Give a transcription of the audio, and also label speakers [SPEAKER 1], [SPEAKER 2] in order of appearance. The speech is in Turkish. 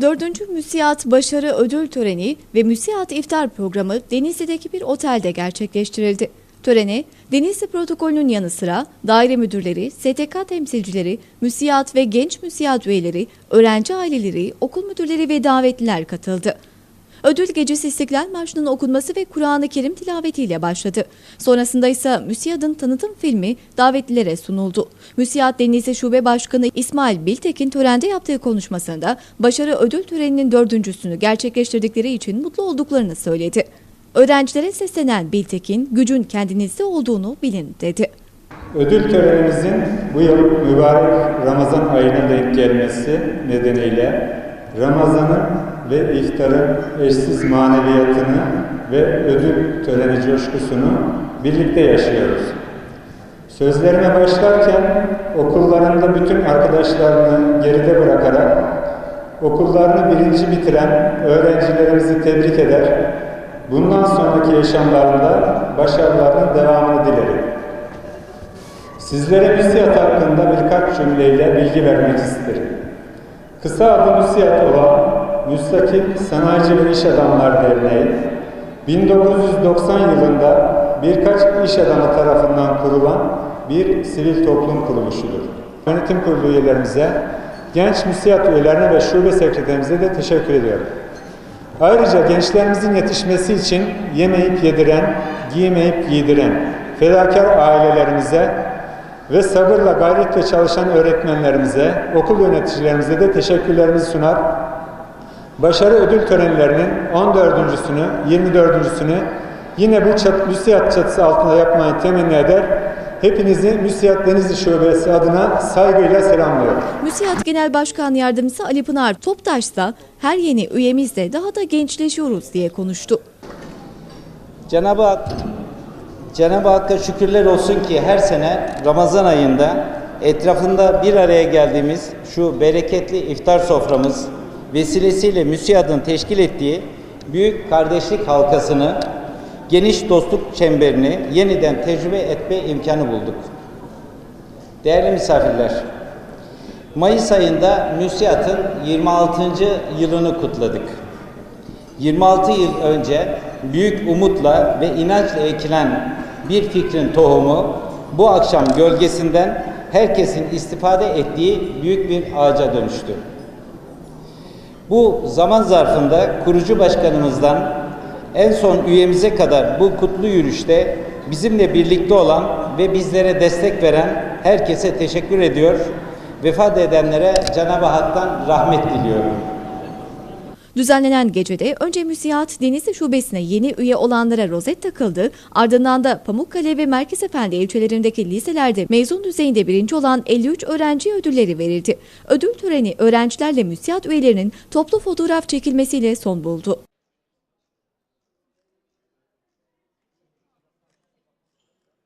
[SPEAKER 1] Dördüncü Müsiyat Başarı Ödül Töreni ve Müsiyat İftar Programı Denizli'deki bir otelde gerçekleştirildi. Törene Denizli protokolünün yanı sıra daire müdürleri, STK temsilcileri, müsiyat ve genç müsiyat üyeleri, öğrenci aileleri, okul müdürleri ve davetliler katıldı. Ödül gecesi İstiklal Marşı'nın okunması ve Kur'an-ı Kerim tilavetiyle başladı. Sonrasında ise MÜSİAD'ın tanıtım filmi davetlilere sunuldu. MÜSİAD Denizli Şube Başkanı İsmail Biltekin törende yaptığı konuşmasında başarı ödül töreninin dördüncüsünü gerçekleştirdikleri için mutlu olduklarını söyledi. Öğrencilere seslenen Biltekin, gücün kendinizde olduğunu bilin dedi.
[SPEAKER 2] Ödül törenimizin bu yıl mübarek Ramazan ayına denk gelmesi nedeniyle Ramazan'ın ve iftarın eşsiz maneviyatını ve ödül töreni coşkusunu birlikte yaşıyoruz. Sözlerime başlarken okullarında bütün arkadaşlarını geride bırakarak okullarını birinci bitiren öğrencilerimizi tebrik eder, bundan sonraki yaşamlarında başarılarının devamını dilerim. Sizlere müsiyat hakkında birkaç cümleyle bilgi vermek isterim. Kısa adı müsiyat olan Müstakil Sanayici ve İş Adamlar Derneği, 1990 yılında birkaç iş adamı tarafından kurulan bir sivil toplum kuruluşudur. Yönetim kurulu üyelerimize, genç müsiyat üyelerine ve şube sekreterimize de teşekkür ediyorum. Ayrıca gençlerimizin yetişmesi için yemeyip yediren, giymeyip giydiren fedakar ailelerimize ve sabırla gayretle çalışan öğretmenlerimize, okul yöneticilerimize de teşekkürlerimizi sunar. Başarı ödül törenlerinin 14.sünü, 24.sünü yine bu çat, müsiyat çatısı altında yapmayı temenni eder. Hepinizi Müsiyat Denizli Şubesi adına saygıyla selamlıyorum.
[SPEAKER 1] MÜSİAD Genel Başkan Yardımcısı Ali Pınar Toptaş ise her yeni üyemizle daha da gençleşiyoruz diye konuştu.
[SPEAKER 3] Cenab-ı Hak Cenab-ı Hakk'a şükürler olsun ki her sene Ramazan ayında etrafında bir araya geldiğimiz şu bereketli iftar soframız vesilesiyle MÜSİAD'ın teşkil ettiği büyük kardeşlik halkasını, geniş dostluk çemberini yeniden tecrübe etme imkanı bulduk. Değerli misafirler, Mayıs ayında MÜSİAD'ın 26. yılını kutladık. 26 yıl önce büyük umutla ve inançla ekilen bir fikrin tohumu bu akşam gölgesinden herkesin istifade ettiği büyük bir ağaca dönüştü. Bu zaman zarfında kurucu başkanımızdan en son üyemize kadar bu kutlu yürüyüşte bizimle birlikte olan ve bizlere destek veren herkese teşekkür ediyor. Vefat edenlere Cenab-ı Hak'tan rahmet diliyorum.
[SPEAKER 1] Düzenlenen gecede önce Müsiyat Denizli Şubesi'ne yeni üye olanlara rozet takıldı, ardından da Pamukkale ve Merkezefendi ilçelerindeki liselerde mezun düzeyinde birinci olan 53 öğrenci ödülleri verildi. Ödül töreni öğrencilerle Müsiyat üyelerinin toplu fotoğraf çekilmesiyle son buldu.